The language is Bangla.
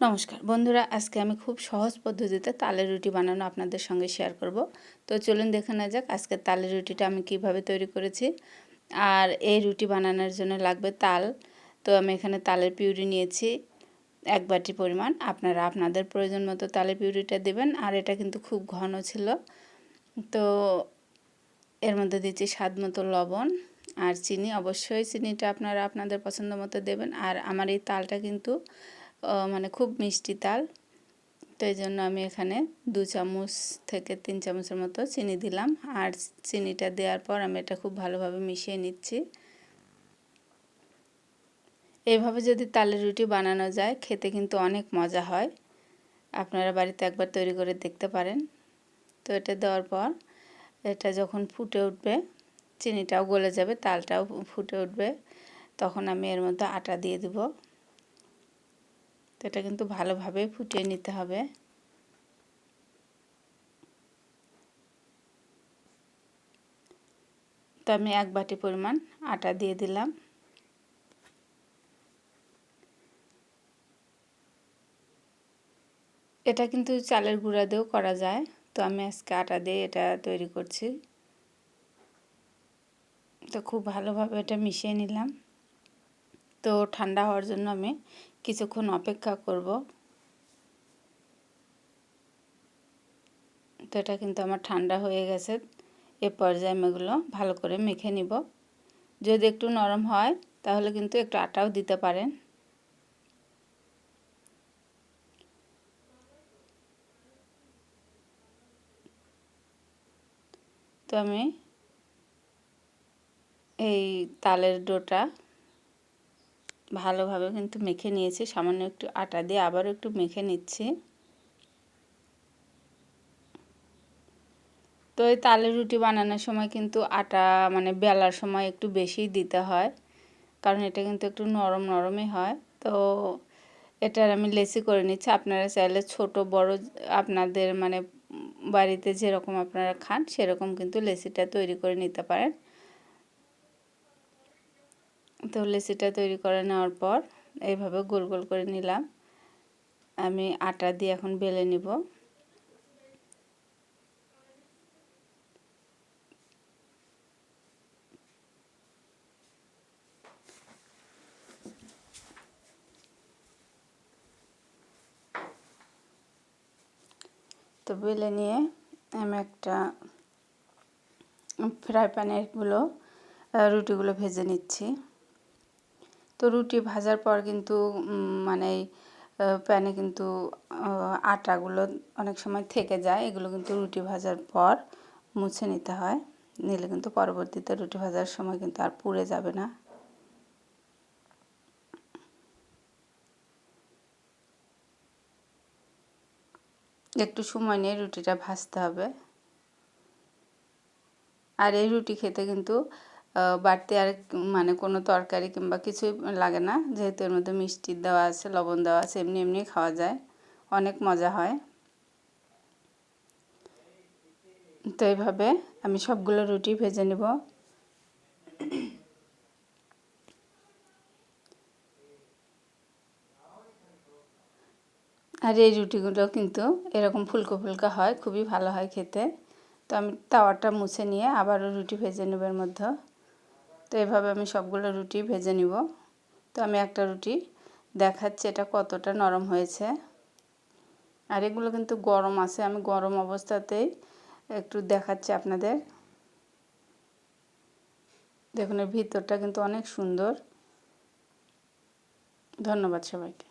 নমস্কার। বন্ধুরা, আজকে আমি খুব সহজ পদ্ধতিতে তালের রুটি বানানো আপনাদের সঙ্গে শেয়ার করব। তো চলুন দেখে না যাক আজকে তালের রুটিটা আমি কীভাবে তৈরি করেছি। আর এই রুটি বানানোর জন্য লাগবে তাল। তো আমি এখানে তালের পিউরি নিয়েছি এক বাটি পরিমাণ। আপনারা আপনাদের প্রয়োজন মতো তালের পিউরিটা দেবেন। আর এটা কিন্তু খুব ঘন ছিল। তো এর মধ্যে দিচ্ছি স্বাদ মতো লবণ আর চিনি। অবশ্যই চিনিটা আপনারা আপনাদের পছন্দ মতো দেবেন। আর আমার এই তালটা কিন্তু মানে খুব মিষ্টি তাল। তো এই জন্য আমি এখানে দু চামচ থেকে তিন চামচের মতো চিনি দিলাম। আর চিনিটা দেওয়ার পর আমি এটা খুব ভালোভাবে মিশিয়ে নিচ্ছি। এইভাবে যদি তালের রুটি বানানো যায়, খেতে কিন্তু অনেক মজা হয়। আপনারা বাড়িতে একবার তৈরি করে দেখতে পারেন। তো এটা দেওয়ার পর এটা যখন ফুটে উঠবে, চিনিটাও গলে যাবে, তালটাও ফুটে উঠবে, তখন আমি এর মধ্যে আটা দিয়ে দেবো। এটা কিন্তু ভালোভাবে ফুটিয়ে নিতে হবে। তো আমি এক বাটি পরিমাণ আটা দিয়ে দিলাম। এটা কিন্তু চালের গুঁড়া দিয়েও করা যায়। তো আমি আজকে আটা দিয়ে এটা তৈরি করছি। তো খুব ভালোভাবে এটা মিশিয়ে নিলাম। তো ঠান্ডা হওয়ার জন্য আমি কিছুক্ষণ অপেক্ষা করব। তো এটা কিন্তু আমার ঠান্ডা হয়ে গেছে। এ পর্যায়ে আমি এগুলো ভালো করে মেখে নিব। যদি একটু নরম হয়, তাহলে কিন্তু একটু আটাও দিতে পারেন। তো আমি এই তালের ডোটা ভালোভাবে কিন্তু মেখে নিয়েছি। সামান্য একটু আটা দিয়ে আবারও একটু মেখে নিচ্ছি। তো এই তালের রুটি বানানোর সময় কিন্তু আটা মানে বেলার সময় একটু বেশি দিতে হয়। কারণ এটা কিন্তু একটু নরম নরমই হয়। তো এটার আমি লেসি করে নিচ্ছি। আপনারা চাইলে ছোট, বড় আপনাদের মানে বাড়িতে যেরকম আপনারা খান, সেরকম কিন্তু লেসিটা তৈরি করে নিতে পারেন। তো লেচিটা তৈরি করে নেওয়ার পর এইভাবে গোল গোল করে নিলাম। আমি আটা দিয়ে এখন বেলে নিব। তো বেলে নিয়ে আমি একটা ফ্রাই প্যানেরগুলো রুটিগুলো ভেজে নিচ্ছি। তো রুটি ভাজার পর কিন্তু মানে প্যানে কিন্তু আটাগুলো অনেক সময় থেকে যায়। এগুলো কিন্তু রুটি ভাজার পর মুছে নিতে হয়। নিলে কিন্তু পরবর্তীতে রুটি ভাজার সময় কিন্তু আর পুড়ে যাবে না। একটু সময় নিয়ে রুটিটা ভাজতে হবে। আর এই রুটি খেতে কিন্তু বাড়তি আর মানে কোনো তরকারি কিংবা কিছুই লাগে না। যেহেতু এর মধ্যে মিষ্টি দেওয়া আছে, লবণ দেওয়া আছে, এমনি এমনি খাওয়া যায়। অনেক মজা হয়। তো এইভাবে আমি সবগুলো রুটি ভেজে নেব। আর এই রুটিগুলো কিন্তু এরকম ফুলকো ফুলকা হয়, খুবই ভালো হয় খেতে। তো আমি তাওয়াটা মুছে নিয়ে আবারও রুটি ভেজে নেবার মধ্যে। তো এভাবে আমি সবগুলো রুটি ভেজে নিব। তো আমি একটা রুটি দেখাচ্ছি এটা কতটা নরম হয়েছে। আর এগুলো কিন্তু গরম আছে, আমি গরম অবস্থাতেই একটু দেখাচ্ছি আপনাদের। দেখুন, এর ভিতরটা কিন্তু অনেক সুন্দর। ধন্যবাদ সবাইকে।